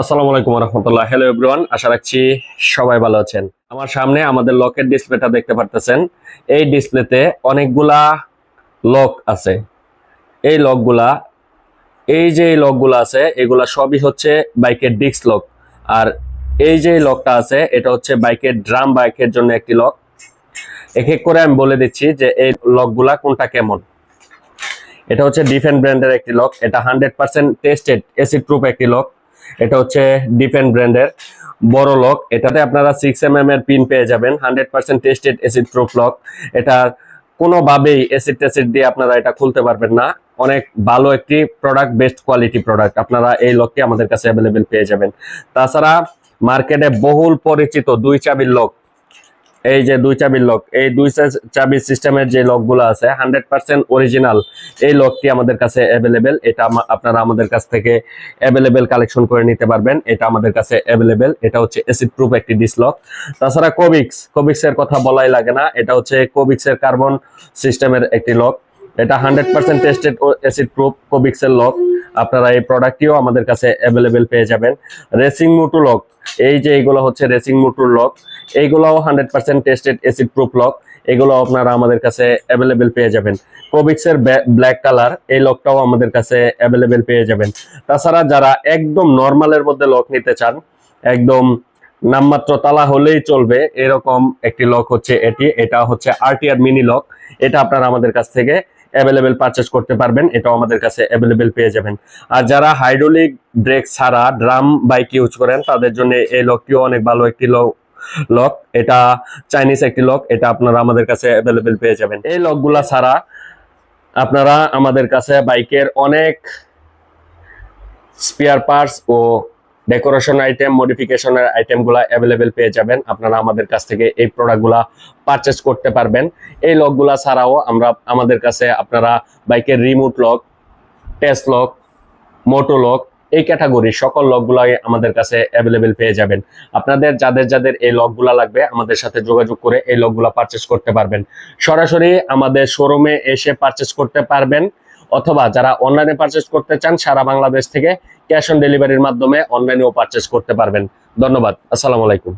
আসসালামু আলাইকুম রহমতুল্লাহ hello everyone আশা রাখছি সবাই ভালো আছেন। আমার সামনে আমাদের লকের ডিসপ্লেটা দেখতে পারতেছেন। এই ডিসপ্লেতে অনেকগুলা লক আছে। এই লকগুলা এই যে লকগুলা আছে, এগুলা সবই হচ্ছে বাইকের ডিস্ক লক আর এই যে লকটা আছে, এটা হচ্ছে বাইকের ড্রাম বাইকের জন্য একটি লক এক এক করে আমি বলে দিচ্ছি যে এই লকগুলা কোনটা কেমন। এটা হচ্ছে ডিফেন্ট ব্র্যান্ডের একটি লক এটা hundred percent tested acid proof একটি লক এটা হচ্ছে ডিফেন্ট ব্র্যান্ডের বড় লক এটাতে আপনারা সিক্স এম এম এর পিন পেয়ে যাবেন hundred percent tested acid proof lock এটা কোনোভাবেই এসিড টেসিড দিয়ে আপনারা এটা খুলতে পারবেন না। অনেক ভালো একটি প্রোডাক্ট বেস্ট কোয়ালিটি প্রোডাক্ট আপনারা এই লকটি আমাদের কাছে অ্যাভেলেবেল পেয়ে যাবেন। তাছাড়া মার্কেটে বহুল পরিচিত দুই চাবির লক এই যে দুই চাবির লক এই দুই চাবির সিস্টেমের যে লকগুলো আছে হান্ড্রেড পার্সেন্ট অরিজিনাল এই লকটি আমাদের কাছে অ্যাভেলেবেল এটা আপনারা আমাদের কাছ থেকে অ্যাভেলেবেল কালেকশন করে নিতে পারবেন। এটা আমাদের কাছে অ্যাভেলেবেল এটা হচ্ছে অ্যাসিড প্রুফ একটি ডিসলক তাছাড়া কোবিক্স এর কথা বলাই লাগে না। এটা হচ্ছে কোবিক্স এর কার্বন সিস্টেমের একটি লক এটা hundred percent tested acid proof কোবিক্স এর লক আপনারা এই প্রোডাক্টটিও আমাদের কাছে অ্যাভেলেবেল পেয়ে যাবেন। রেসিং মোটু লক এই যে এইগুলো হচ্ছে রেসিং মোটুর লক এইগুলোও hundred percent tested acid proof lock এগুলো আপনারা আমাদের কাছে অ্যাভেলেবেল পেয়ে যাবেন। কোবিক্স এর ব্ল্যাক কালার এই লকটাও আমাদের কাছে অ্যাভেলেবেল পেয়ে যাবেন। তাছাড়া যারা একদম নর্মালের মধ্যে লক নিতে চান, একদম নামমাত্র তালা হলেই চলবে, এরকম একটি লক হচ্ছে এটি, এটা হচ্ছে আরটিআর মিনি লক এটা আপনারা আমাদের কাছ থেকে অ্যাভেলেবেল পারচেস করতে পারবেন, এটাও আমাদের কাছে অ্যাভেলেবেল পেয়ে যাবেন। আর যারা হাইড্রোলিক ব্রেক ছাড়া ড্রাম বাইক ইউজ করেন, তাদের জন্য এই লকটিও অনেক ভালো একটি লক লক এটা চাইনিজ একটি লক এটা আপনারা আমাদের কাছে অ্যাভেলেবেল পেয়ে যাবেন। এই লকগুলা ছাড়া আপনারা আমাদের কাছে বাইকের অনেক স্পেয়ার পার্টস ও ডেকোরেশন আইটেম মডিফিকেশনের আইটেমগুলো অ্যাভেলেবেল পেয়ে যাবেন। আপনারা আমাদের কাছ থেকে এই প্রোডাক্টগুলা পারচেস করতে পারবেন। এই লকগুলা ছাড়াও আমরা আমাদের কাছে আপনারা বাইকের remote lock test lock moto lock এই ক্যাটাগরির সকল লকগুলাই আমাদের কাছে অ্যাভেলেবেল পেয়ে যাবেন। আপনাদের যাদের যাদের এই লকগুলা লাগবে, আমাদের সাথে যোগাযোগ করে এই লকগুলা পারচেস করতে পারবেন। সরাসরি আমাদের শোরুমে এসে পারচেস করতে পারবেন। অথবা যারা অনলাইনে পারচেস করতে চান, সারা বাংলাদেশ থেকে ক্যাশ অন ডেলিভারির মাধ্যমে অনলাইনেও পারচেস করতে পারবেন। ধন্যবাদ। আসসালামু আলাইকুম।